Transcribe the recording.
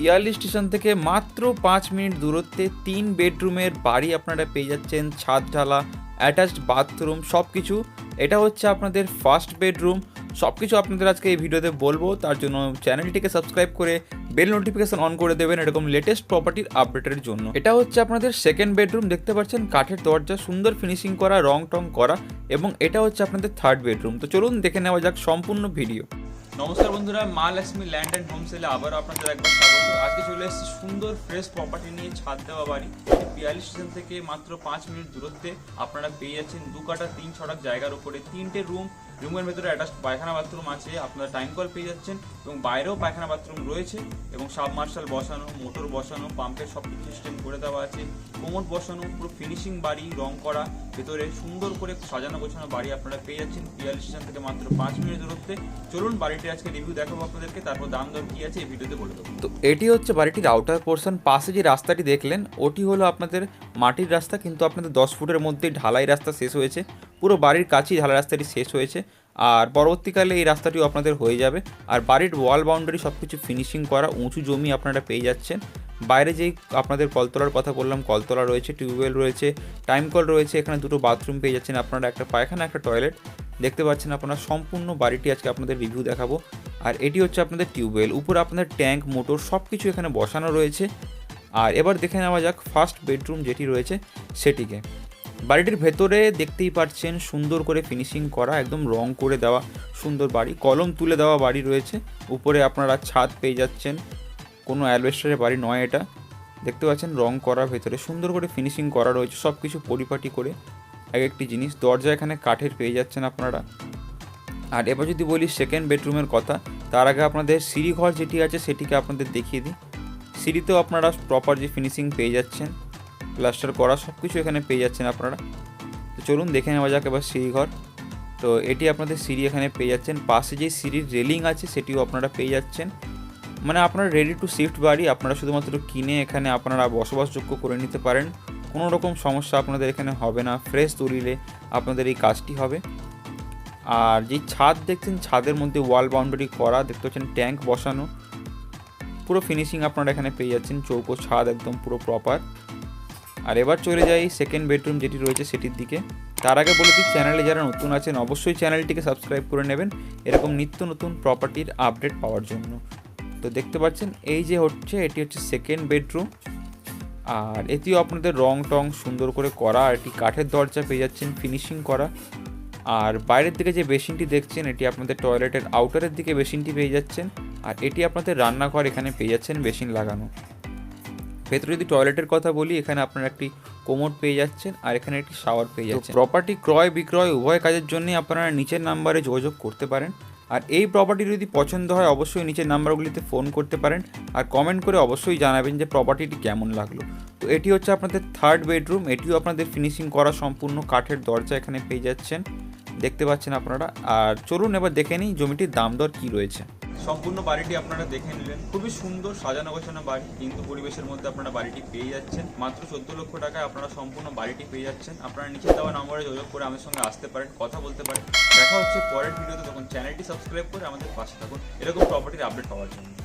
Piyali station থেকে মাত্র পাঁচ মিনিট দূরত্বে তিন বেডরুমের বাড়ি আপনারা পেয়ে যাচ্ছেন, ছাদ ঢালা অ্যাটাচড বাথরুম সব কিছু এটা হচ্ছে আপনাদের ফার্স্ট বেডরুম সব কিছু আপনাদের আজকে এই ভিডিওতে বলব। তার জন্য চ্যানেলটিকে সাবস্ক্রাইব করে বেল নোটিফিকেশন অন করে দেবেন এরকম লেটেস্ট প্রপার্টির আপডেটের জন্য। এটা হচ্ছে আপনাদের সেকেন্ড বেডরুম দেখতে পাচ্ছেন কাঠের দরজা, সুন্দর ফিনিশিং করা রং টং করা এবং এটা হচ্ছে আপনাদের থার্ড বেডরুম তো চলুন দেখে নেওয়া যাক সম্পূর্ণ ভিডিও নমস্কার বন্ধুরা, মা লক্ষ্মী ল্যান্ড অ্যান্ড হোম সেলে আবার আপনাদের একবার স্বাগত। আজকে চলে এসেছি সুন্দর ফ্রেশ প্রপার্টি নিয়ে ছাদ দেওয়া বাড়ি। পিয়ালি স্টেশন থেকে মাত্র পাঁচ মিনিট দূরত্বে আপনারা পেয়ে যাচ্ছেন দু কাটা, তিন ছটাক জায়গার উপরে। তিনটে রুম রুমের ভেতরে অ্যাটাচ পায়খানা বাথরুম আছে, আপনারা টাইম কল পেয়ে যাচ্ছেন এবং বাইরেও পায়খানা বাথরুম রয়েছে এবং সাবমার্শাল বসানো মোটর বসানো পাম্পের সব কিছু সিস্টেম করে দেওয়া আছে কোমর বসানো, পুরো ফিনিশিং বাড়ি, রং করা, ভেতরে সুন্দর করে সাজানো গোছানো বাড়ি আপনারা পেয়ে যাচ্ছেন পিয়ালি স্টেশন থেকে মাত্র পাঁচ মিনিট দূরত্বে। চলুন বাড়িটি আজকে রিভিউ দেখাবো আপনাদেরকে, তারপর দাম দর কি আছে এই ভিডিওতে বলে দেবো। তো এটি হচ্ছে বাড়িটির আউটার পোর্শন পাশে যে রাস্তাটি দেখলেন, ওটি হলো আপনাদের মাটির রাস্তা, কিন্তু আপনাদের দশ ফুটের মধ্যে ঢালাই রাস্তা শেষ হয়েছে। পুরো বাড়ির কাছেই ঢালাই রাস্তাটি শেষ হয়েছে। আর পরবর্তীকালে এই রাস্তাটিও আপনাদের হয়ে যাবে। আর বাড়ির ওয়াল বাউন্ডারি সব কিছু ফিনিশিং করা উঁচু জমি আপনারা পেয়ে যাচ্ছেন। বাইরে যেই আপনাদের কলতলার কথা বললাম, কলতলা রয়েছে, টিউবওয়েল রয়েছে, টাইম কল রয়েছে, এখানে দুটো বাথরুম পেয়ে যাচ্ছেন আপনারা একটা পায়খানা, একটা টয়লেট। দেখতে পাচ্ছেন আপনারা সম্পূর্ণ বাড়িটি আজকে আপনাদের রিভিউ দেখাবো। আর এটি হচ্ছে আপনাদের টিউবওয়েল। উপরে আপনাদের ট্যাঙ্ক, মোটর সব কিছু এখানে বসানো রয়েছে। আর এবার দেখে নেওয়া যাক ফার্স্ট বেডরুম যেটি রয়েছে সেটিকে। বাড়িটির ভেতরে দেখতেই পাচ্ছেন সুন্দর করে ফিনিশিং করা, একদম রং করে দেওয়া সুন্দর বাড়ি। কলম তুলে দেওয়া বাড়ি রয়েছে। উপরে আপনারা ছাদ পেয়ে যাচ্ছেন। কোনো অ্যালবেস্টারের বাড়ি নয় এটা। দেখতে পাচ্ছেন রং করা ভেতরে, সুন্দর করে ফিনিশিং করা রয়েছে সব কিছু পরিপাটি করে। এক একটি জিনিস, দরজা এখানে কাঠের পেয়ে যাচ্ছেন আপনারা। আর এবার যদি বলি সেকেন্ড বেডরুমের কথা, তার আগে আপনাদের সিঁড়িঘর যেটি আছে সেটিকে আপনাদের দেখিয়ে দিই। সিঁড়িতেও আপনারা প্রপার যে ফিনিশিং পেয়ে যাচ্ছেন। প্লাস্টার করা সব কিছু এখানে পেয়ে যাচ্ছেন আপনারা। তো চলুন দেখে নেওয়া যাক এবার সিঁড়িঘর তো এটি আপনাদের সিঁড়ি এখানে পেয়ে যাচ্ছেন। পাশে যে সিঁড়ির রেলিং আছে সেটিও আপনারা পেয়ে যাচ্ছেন। মানে আপনারা রেডি টু শিফট বাড়ি আপনারা শুধুমাত্র কিনে এখানে আপনারা বসবাসযোগ্য করে নিতে পারেন। কোনো রকম সমস্যা আপনাদের এখানে হবে না। ফ্রেশ দলিলে আপনাদের এই কাজটি হবে। আর যে ছাদ দেখছেন, ছাদের মধ্যে ওয়াল বাউন্ডারি করা, দেখতে পাচ্ছেন ট্যাঙ্ক বসানো। পুরো ফিনিশিং আপনারা এখানে পেয়ে যাচ্ছেন। চৌকো ছাদ একদম পুরো প্রপার আর এবার চলে যাই সেকেন্ড বেডরুম যেটি রয়েছে সেটির দিকে। তার আগে বলে দিই চ্যানেলে যারা নতুন আছেন, অবশ্যই চ্যানেলটিকে সাবস্ক্রাইব করে নেবেন। এরকম নিত্য নতুন প্রপার্টির আপডেট পাওয়ার জন্য। তো দেখতে পাচ্ছেন, এই যে হচ্ছে, এটি হচ্ছে সেকেন্ড বেডরুম আর এটিও আপনাদের রং টং সুন্দর করে করা, আর এটি কাঠের দরজা পেয়ে যাচ্ছেন ফিনিশিং করা। আর বাইরের দিকে যে বেসিনটি দেখছেন, এটি আপনাদের টয়লেটের আউটারের দিকে বেসিনটি পেয়ে যাচ্ছেন। আর এটি আপনাদের রান্নাঘর এখানে পেয়ে যাচ্ছেন বেসিন লাগানো। ভেতরে যদি টয়লেটের কথা বলি এখানে আপনারা একটি কোমোড পেয়ে যাচ্ছেন আর এখানে একটি শাওয়ার পেয়ে যাচ্ছেন। প্রপার্টি ক্রয় বিক্রয় উভয় কাজের জন্যই আপনারা নিচের নাম্বারে যোগাযোগ করতে পারেন। আর এই প্রপার্টি যদি পছন্দ হয় অবশ্যই নিচের নাম্বারগুলিতে ফোন করতে পারেন। আর কমেন্ট করে অবশ্যই জানাবেন যে প্রপার্টিটি কেমন লাগল। তো এটি হচ্ছে আপনাদের থার্ড বেডরুম এটিও আপনাদের ফিনিশিং করা সম্পূর্ণ কাঠের দরজা এখানে পেয়ে যাচ্ছেন। দেখতে পাচ্ছেন আপনারা। আর চলুন এবার দেখে নিই জমিটির দাম দর কী রয়েছে। সম্পূর্ণ বাড়িটি আপনারা দেখে নিলেন। খুবই সুন্দর সাজানো গোছানো বাড়ি। কিন্তু পরিবেশের মধ্যে আপনারা বাড়িটি পেয়ে যাচ্ছেন। মাত্র চোদ্দ লক্ষ টাকায় আপনারা সম্পূর্ণ বাড়িটি পেয়ে যাচ্ছেন। আপনারা নিচে দেওয়া নম্বরে যোগাযোগ করে আমাদের সঙ্গে আসতে পারেন, কথা বলতে পারেন। দেখা হচ্ছে পরের ভিডিওতে। তখন চ্যানেলটি সাবস্ক্রাইব করে আমাদের পাশে থাকুন। এরকম প্রপার্টির আপডেট পাওয়ার জন্য।